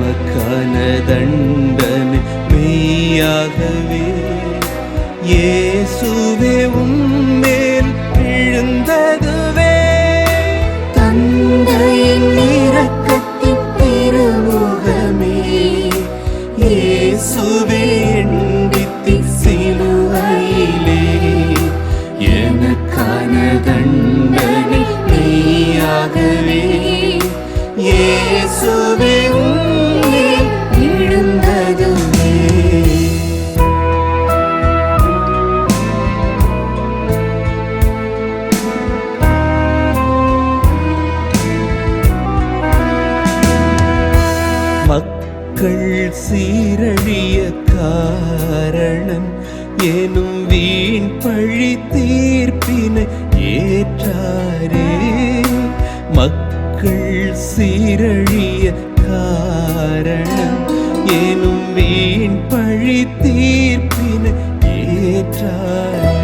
உமக்கான தண்டனை மெய்யாகவே. இயேசுவே உம் மக்கள் சீரழிய காரணம். எனும் வீண் பழி தீர்ப்பினை ஏற்றாரே. மக்கள் சீரழிய காரணம். எனும் வீண் பழி தீர்ப்பினை ஏற்றாரே.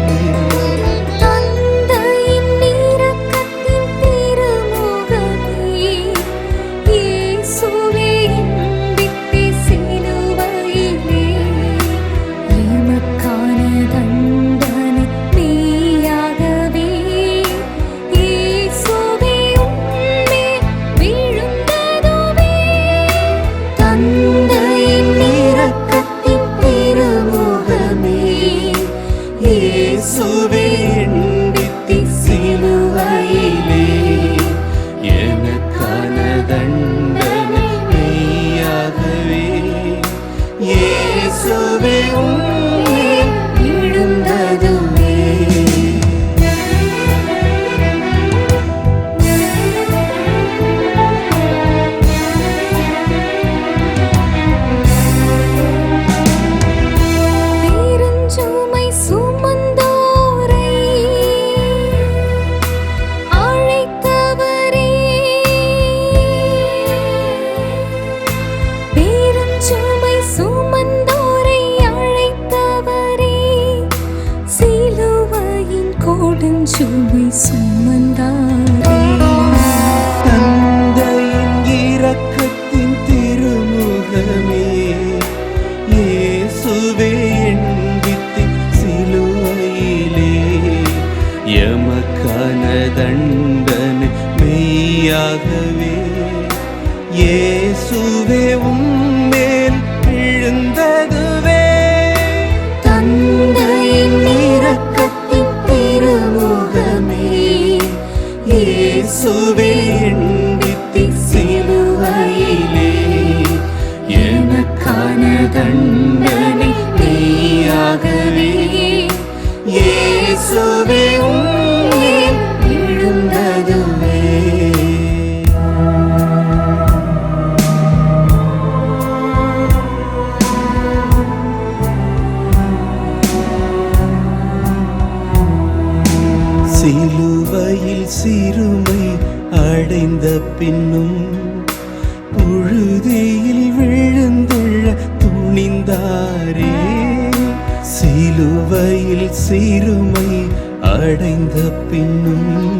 அடைந்த பின்னும்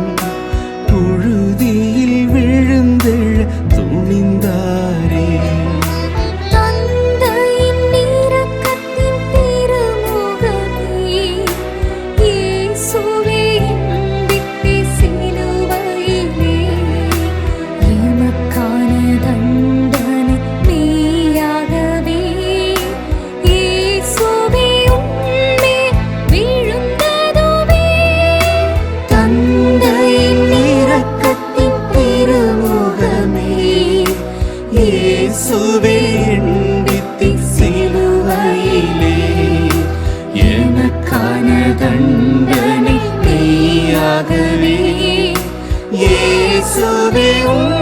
இயேசுவே எண்பித்தி சிலுவையிலே எனக்கான தண்டனை நீயாகவே. இயேசுவே உன்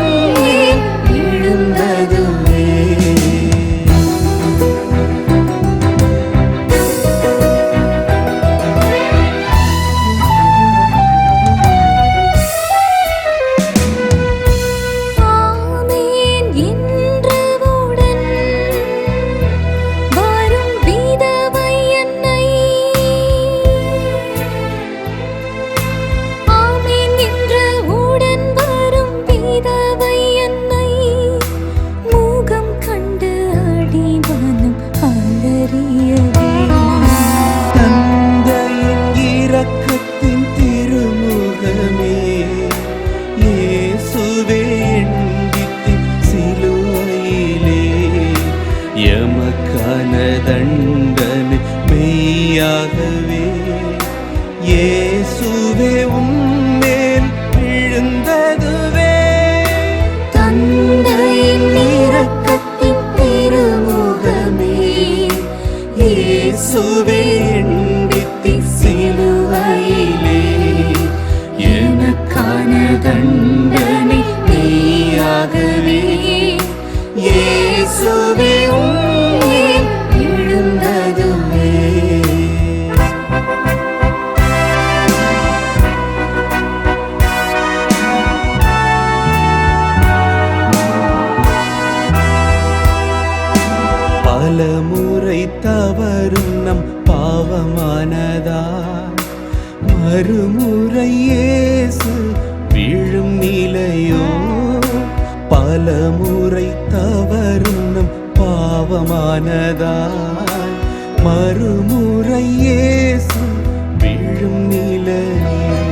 மறுமுறை இயேசு விழும் நிலையோ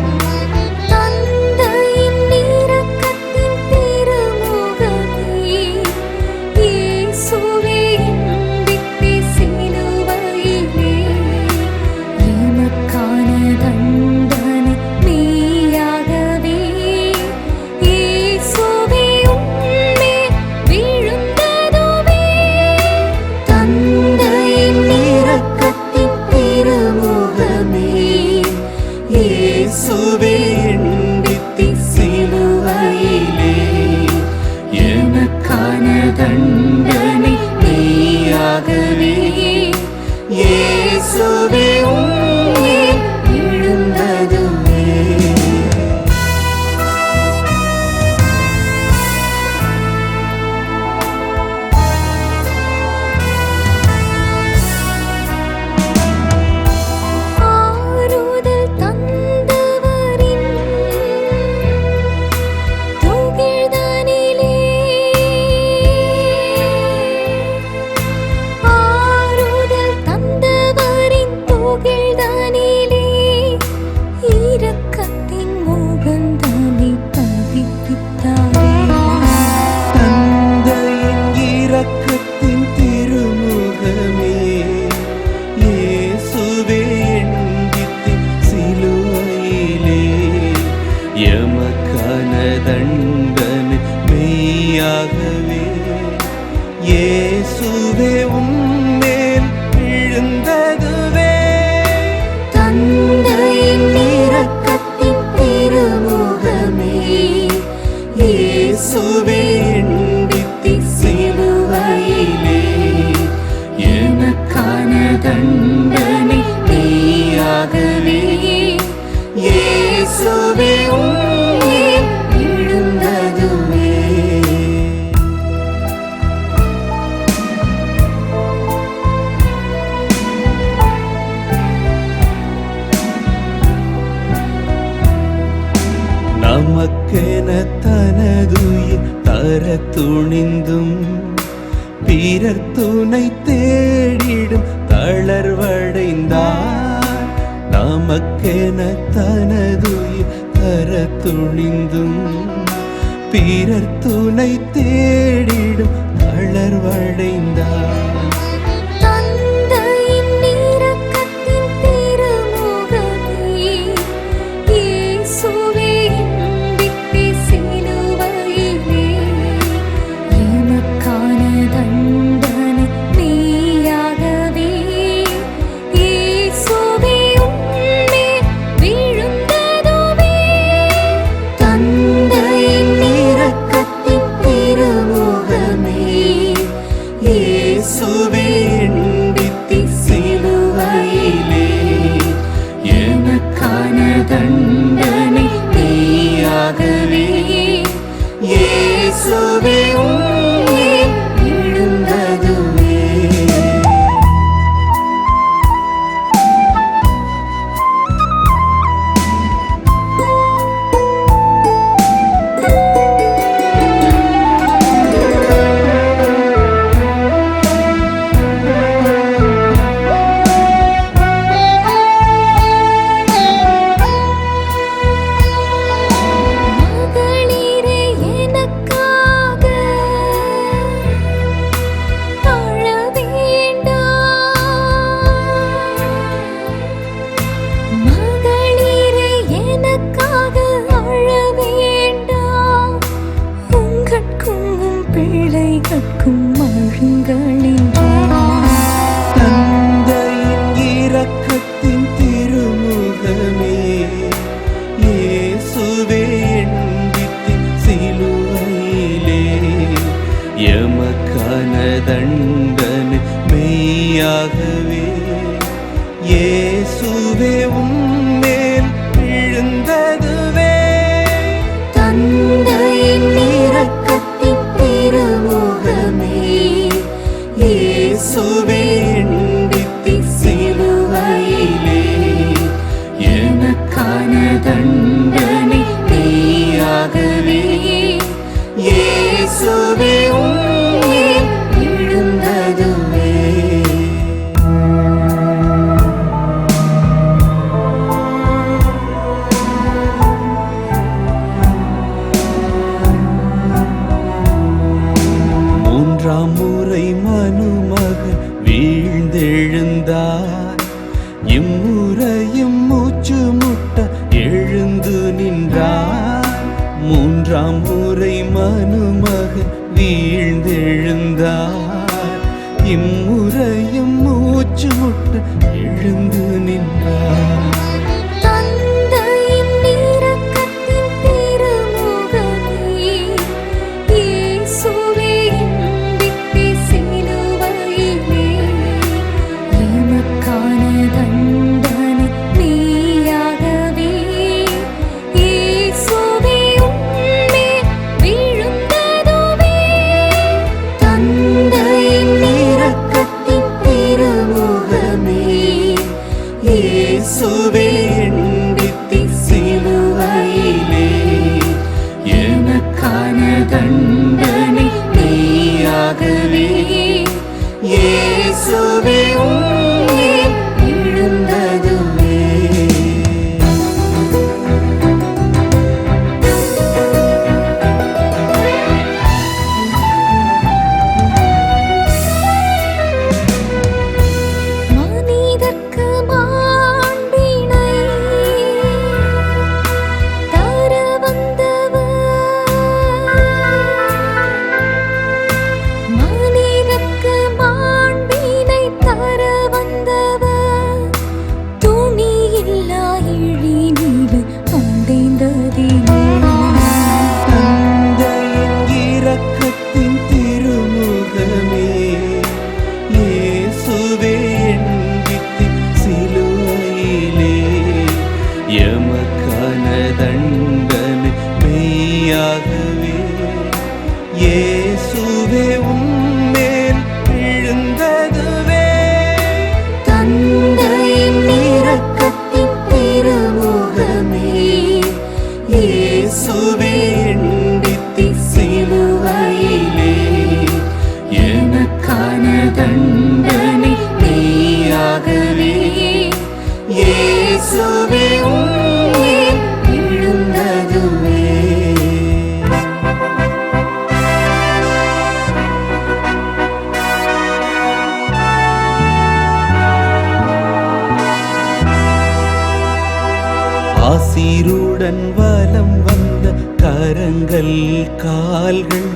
ஆசீருடன் வலம் வந்த கரங்கள் கால்கள்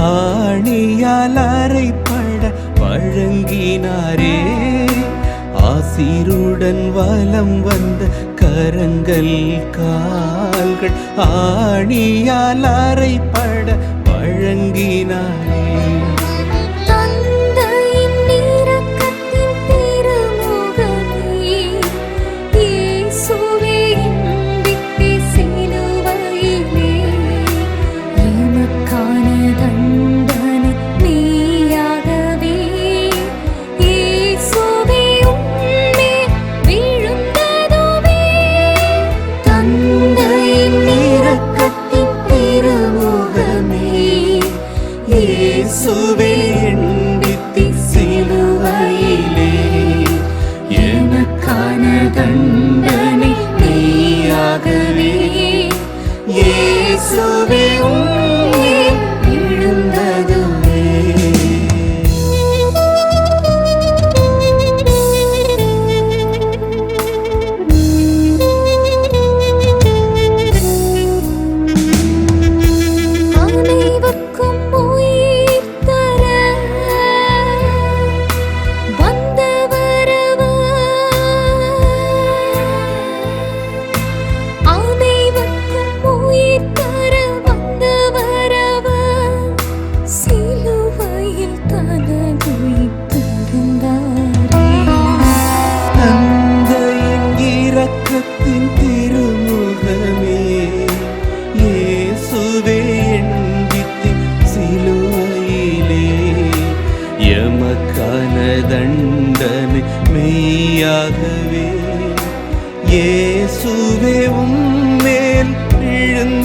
ஆணியால் அரைப்பட வழங்கினாரே. ஆசீருடன் வலம் வந்த கரங்கள் கால்கள் ஆணியால் அரைப்பட வழங்கினாரே.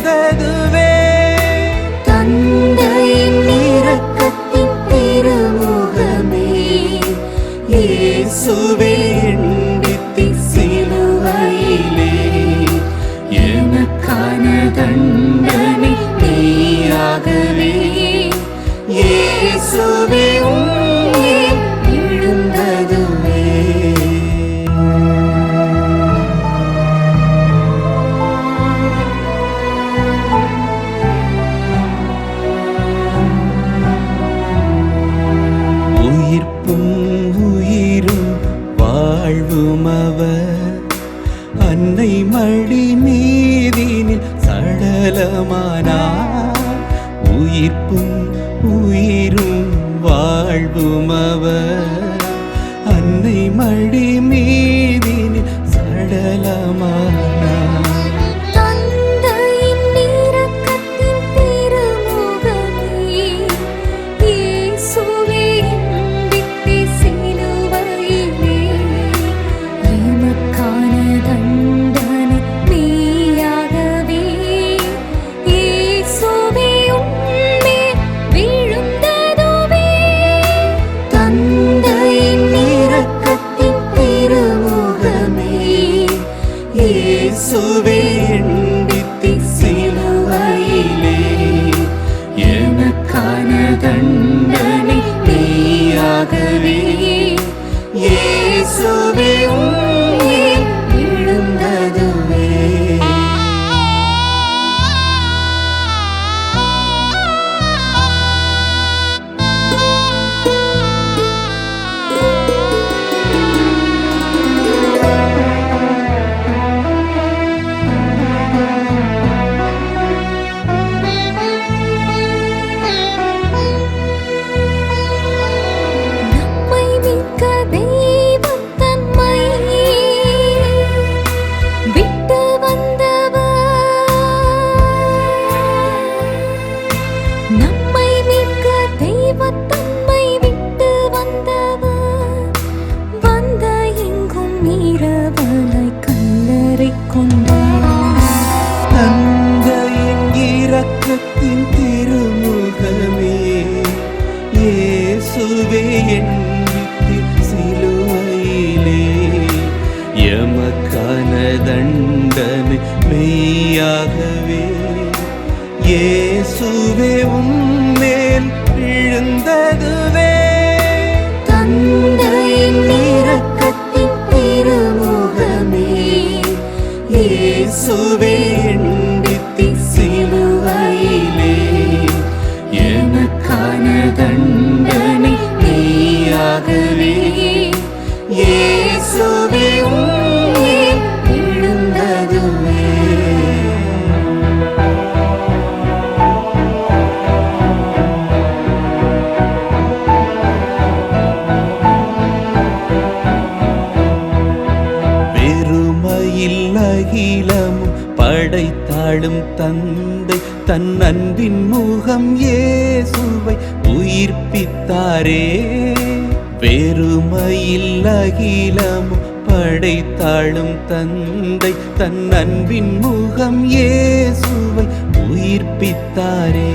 தகுவே அன்னை மடி நீதினில் சடலமானார் உயிர்ப்பும் உயிரும் வாழ்வும் அவர் அன்னை மடி மீதினில் சடலமான? மேல் விழுந்ததுவே. தந்தையின் இரக்கத்தின் திருமுகமே. இயேசுவே தந்தை தன் அன்பின் முகம் ஏசுவை உயிர்ப்பித்தாரே. வெறுமையில் அகிலமும் படைத்தாளும் தந்தை தன் அன்பின் முகம் ஏசுவை உயிர்ப்பித்தாரே.